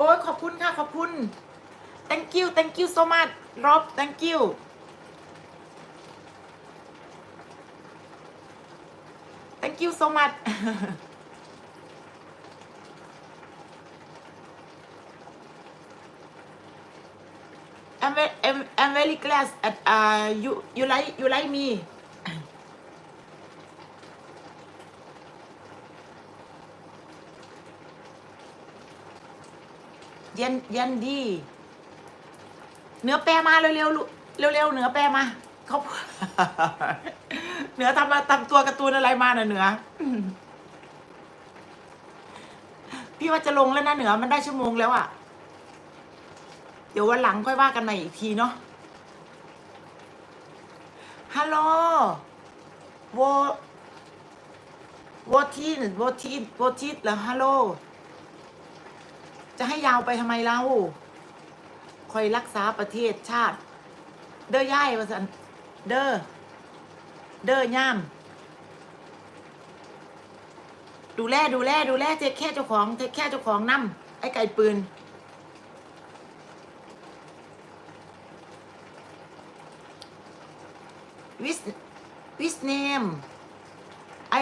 อ้ยขอบคุณค่ะ ขอบคุณ thank you thank you so much รอบ thank you thank you so much I'm very, I'm, I'm very glad at uh, you you like you like me ย็นเย็นดีเนื้อแปรมาเร็วๆลูกเร็วๆเนื้อแปรมาเขาเนื้อทำมาทำตัวการ์ตูนอะไรมาน่ะเหนือพี่ว่าจะลงแล้วนะเหนือมันได้ชั่วโมงแล้วอะ่ะ เดี๋ยววันหลังค่อยว่ากันใหม่อีกทีเนาะฮัลโหลโวโวทีนโวทีนโวทีนเหรอฮัลโหล จะให้ยาวไปทำไมเราคอยรักษาประเทศชาติ เด้อย่ายว่าสันเด้อ เด้อย่ามดูแลดูแลดูแลเทคแค่เจ้าของเทคแค่เจ้าของนั่มไอ้ไก่ปืน วิสวิสเนมไอ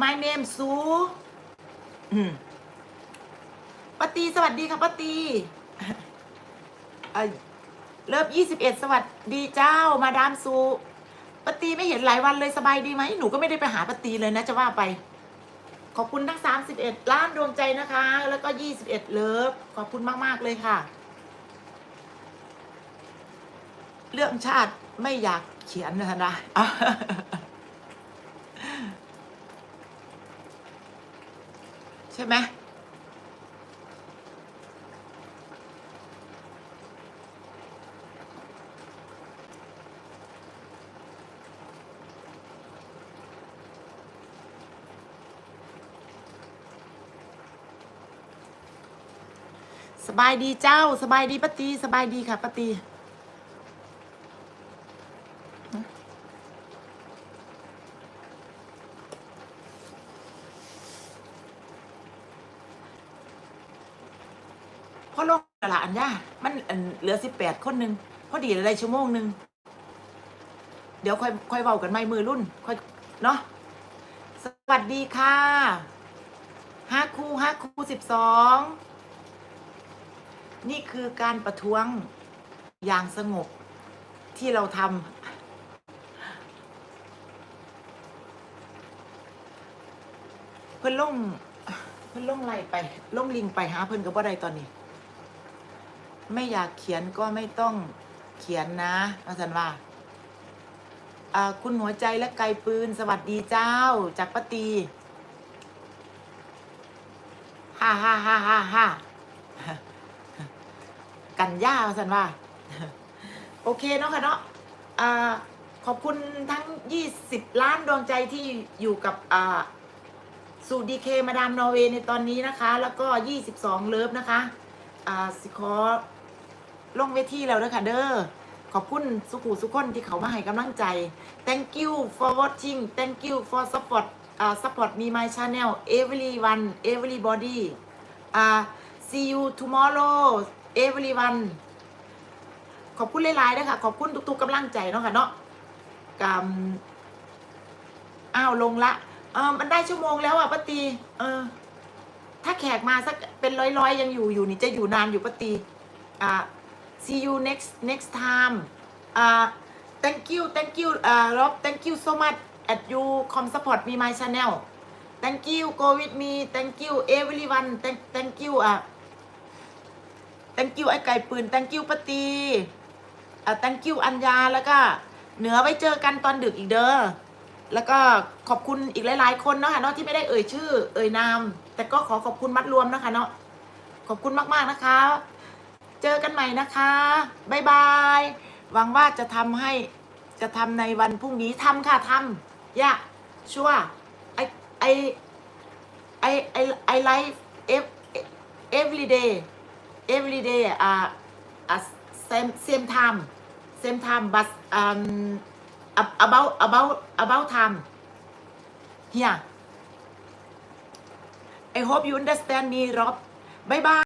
my name ซูอืม ปาตีสวัสดีค่ะปาตีเอ่อเลิฟยี่สิบเอ็ดสวัสดีเจ้ามาดามซูปาตีไม่เห็นหลายวันเลยสบายดีไหมหนูก็ไม่ได้ไปหาปาตีเลยนะจะว่าไป ขอบคุณทั้งสามสิบเอ็ดล้านดวงใจนะคะ แล้วก็ยี่สิบเอ็ดเลิฟขอบคุณมากๆเลยค่ะ เรื่องชาติไม่อยากเขียนนะนะใช่ไหม สบายดีเจ้า สบายดีปตีสบายดีค่ะปตีพ่อลงตลาดอันย่ามันอันเหลือสิบแปดคนหนึ่งพอดีอะไรชั่วโมงหนึ่งเดี๋ยวค่อยค่อยเบากันไม่มือรุ่น ค่อยเนาะสวัสดีค่ะห้าคู่ห้าคู่สิบสอง นี่คือการประท้วงอย่างสงบที่เราทำเพิ่นล่งเพิ่นล่งไล่ไปล่งลิงไปหาเพิ่อนกับว่าใดตอนนี้ ไม่อยากเขียนก็ไม่ต้องเขียนนะอาจารย์ว่าคุณหัวใจและไกลปืนสวัสดีเจ้า จากปตีฮ่าฮ่าฮ่าฮ่าฮ่า กันย่าอาจารย์ว่า โอเคเนาะค่ะเนาะขอบคุณทั้ง 20 ล้านดวงใจที่อยู่กับสูดีเคมาดามนอร์เวย์ในตอนนี้นะคะ แล้วก็ 22 เลิฟนะคะอ่าสิขอลงเวทีแล้วนะคะเด้อขอบคุณสุขุสุขคนที่เขามาให้กำลังใจ thank you for watching thank you for support อ่า support me my channel everyone everybody อ่า see you tomorrow everyone ขอบคุณหลายๆด้วยค่ะขอบคุณทุกๆกำลังใจเนาะค่ะเนาะกำอ้าวลงละเออมันได้ชั่วโมงแล้วอะปตีเออ ถ้าแขกมาสักเป็นร้อยๆ ยังอยู่อยู่นี่จะอยู่นานอยู่ปตีอ่า see you next next time อ่า thank you thank you อ่า Rob thank you so much at you come support me my channel thank you go with me thank you everyone thank thank you อ่าะ thank you ไอ้ไก่ปืน thank you ปตีอ่า thank you อัญญาแล้วก็เหนือไว้เจอกันตอนดึกอีกเด้อแล้วก็ขอบคุณอีกหลาย ๆ คนเนาะค่ะเนาะที่ไม่ได้เอ่ยชื่อ เอ่ยนาม แต่ก็ขอขอบคุณมัดรวมนะคะเนาะขอบคุณมากๆนะคะ เจอกันใหม่นะคะบ๊ายบายหวังว่าจะทำให้จะทำในวันพรุ่งนี้ทำค่ะทำย่าชัวไอไอไอไอไลฟ์เอฟ every day every day uh, uh same same time same time but um about about about time. Here I hope you understand me Rob. Bye bye